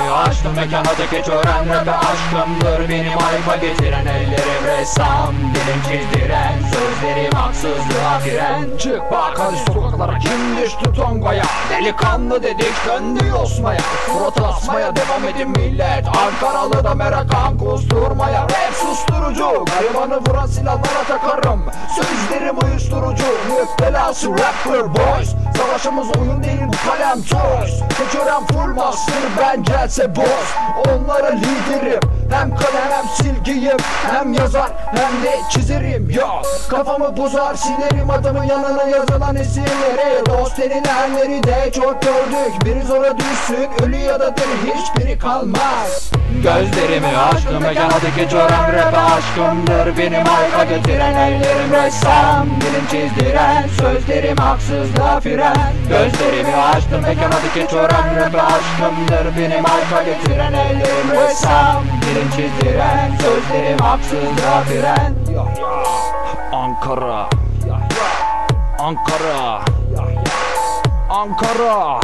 açtım Mekandaki tören rap'e aşkımdır Benim ayfa getiren ellerim ressam Dilim çizdiren Sözlerim haksızlığa fren Çık bak hadi sokaklara kim düştü tongaya? Delikanlı dedik döndü yosmaya Surat asmaya devam edin millet Ankaralı da merakam kusturmaya. Rap susturucu Garibanı vuran silahlara takarım. Sözlerim uyuşturucu Müptelası rapper boys Savaşımız oyun değil bu kalem toys Seçören full master ben gelse boss Onlara liderim. Hem kalem hem silgiyim. Hem yazar hem de çizerim. Yo kafamı bozar silerim adamın yanına yazılan isimleri Dost. Denilenleri de çok gördük. Biri zora düşsün ölü ya da diri hiçbiri kalmaz. Gözlerimi açtım mekandaki tören rap'e aşkımdır Benim ayka getiren ellerim ressam. Dilim çizdiren sözlerim haksızlığa fren. Gözlerimi açtım mekandaki tören rap'e aşkımdır Benim ayka getiren ellerim. Ressam Dilim çizdiren. Sözlerim haksızlığa fren. Ankara. Ankara. Ankara